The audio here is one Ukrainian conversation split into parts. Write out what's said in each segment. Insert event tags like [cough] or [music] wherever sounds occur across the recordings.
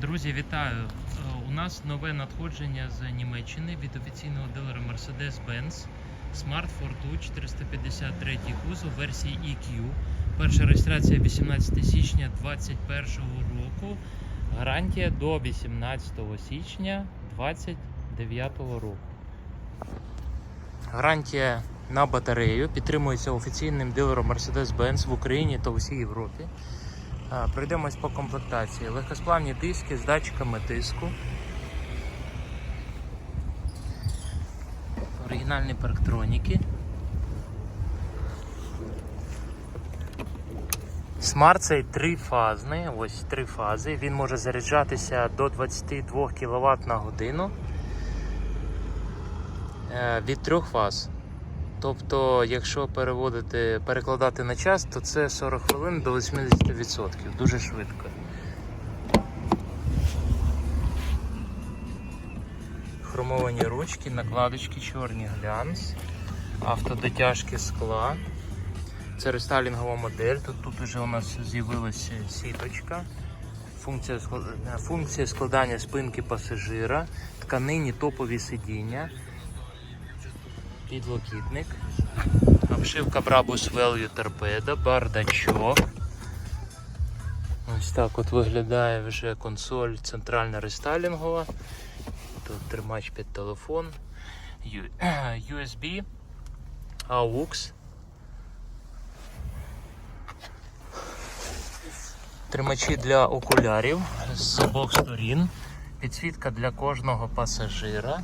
Друзі, вітаю! Е, У нас нове надходження з Німеччини від офіційного дилера Mercedes-Benz Smart Fortwo 453 кузов версії EQ. Перша реєстрація 18 січня 2021 року. Гарантія до 18 січня 2029 року. Гарантія на батарею підтримується офіційним дилером Mercedes-Benz в Україні та усій Європі. Пройдемось по комплектації. Легкосплавні диски з датчиками тиску. Оригінальні парктроніки. Смарт цей трифазний, ось три фази. Він може заряджатися до 22 кВт на годину е, від трьох фаз. Тобто, якщо переводити, перекладати на час, то це 40 хвилин до 80%. Дуже швидко. Хромовані ручки, накладочки, чорні глянц, автодотяжки скла. Це рестайлінгова модель. Тут, тут вже у нас з'явилася сіточка. Функція, функція складання спинки пасажира, тканині топові сидіння підлокітник, обшивка Brabus Value торпеда, бардачок. Ось так от виглядає вже консоль центральна рестайлінгова. Тут тримач під телефон, [clears throat] USB, AUX. Тримачі для окулярів з обох сторін, підсвітка для кожного пасажира.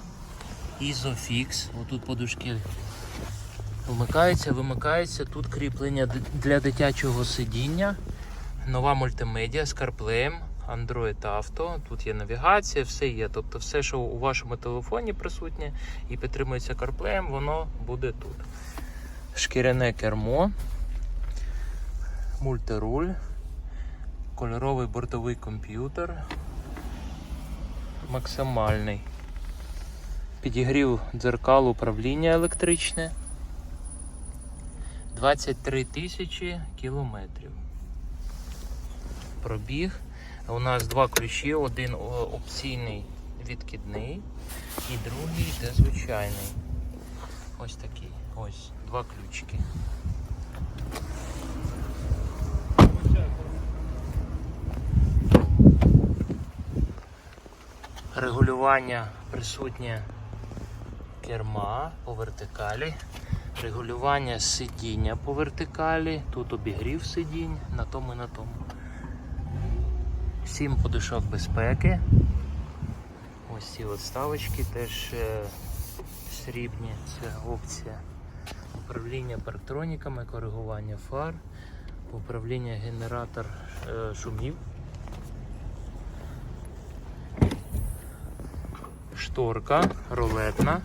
Ізофікс. Отут подушки вмикаються, вимикаються. Тут кріплення для дитячого сидіння. Нова мультимедіа з CarPlay, Android Auto. Тут є навігація, все є. Тобто все, що у вашому телефоні присутнє і підтримується CarPlay, воно буде тут. Шкіряне кермо, мультируль, кольоровий бортовий комп'ютер. Максимальний підігрів дзеркал управління електричне. 23 тисячі кілометрів. Пробіг. У нас два ключі, один опційний відкидний і другий йде звичайний. Ось такий. Ось, два ключики. Регулювання присутнє керма по вертикалі, регулювання сидіння по вертикалі, тут обігрів сидінь на тому і на тому. Сім подушок безпеки. Ось ці от ставочки теж е, срібні, це опція. Управління парктроніками, коригування фар, управління генератор е, шумів. шторка рулетна.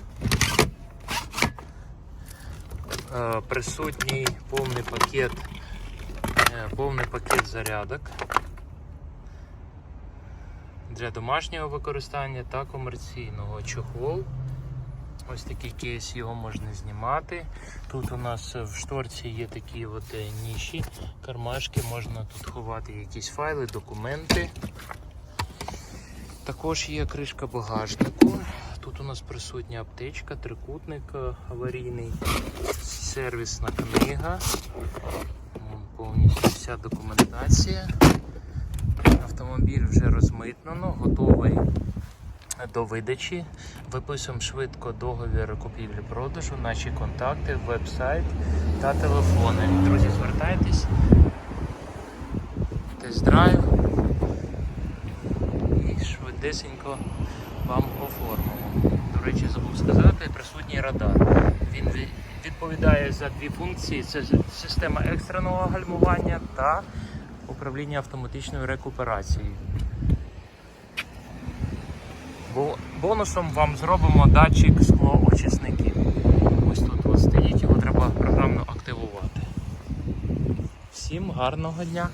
Е, Присутній повний пакет, е, повний пакет зарядок для домашнього використання та комерційного чохол. Ось такий кейс його можна знімати. Тут у нас в шторці є такі от е, ніші, кармашки, можна тут ховати якісь файли, документи. Також є кришка багажнику. Нас присутня аптечка, трикутник е, аварійний, сервісна книга. Повністю вся документація. Автомобіль вже розмитнено, готовий до видачі. Виписуємо швидко договір купівлі-продажу, наші контакти, веб-сайт та телефони. Друзі, звертайтесь. Тест-драйв і швидесенько вам оформимо. До речі, забув сказати, присутній радар. Він відповідає за дві функції: це система екстреного гальмування та управління автоматичною рекуперацією. Бонусом вам зробимо датчик склоочисників. Ось тут ось стоїть, його треба програмно активувати. Всім гарного дня!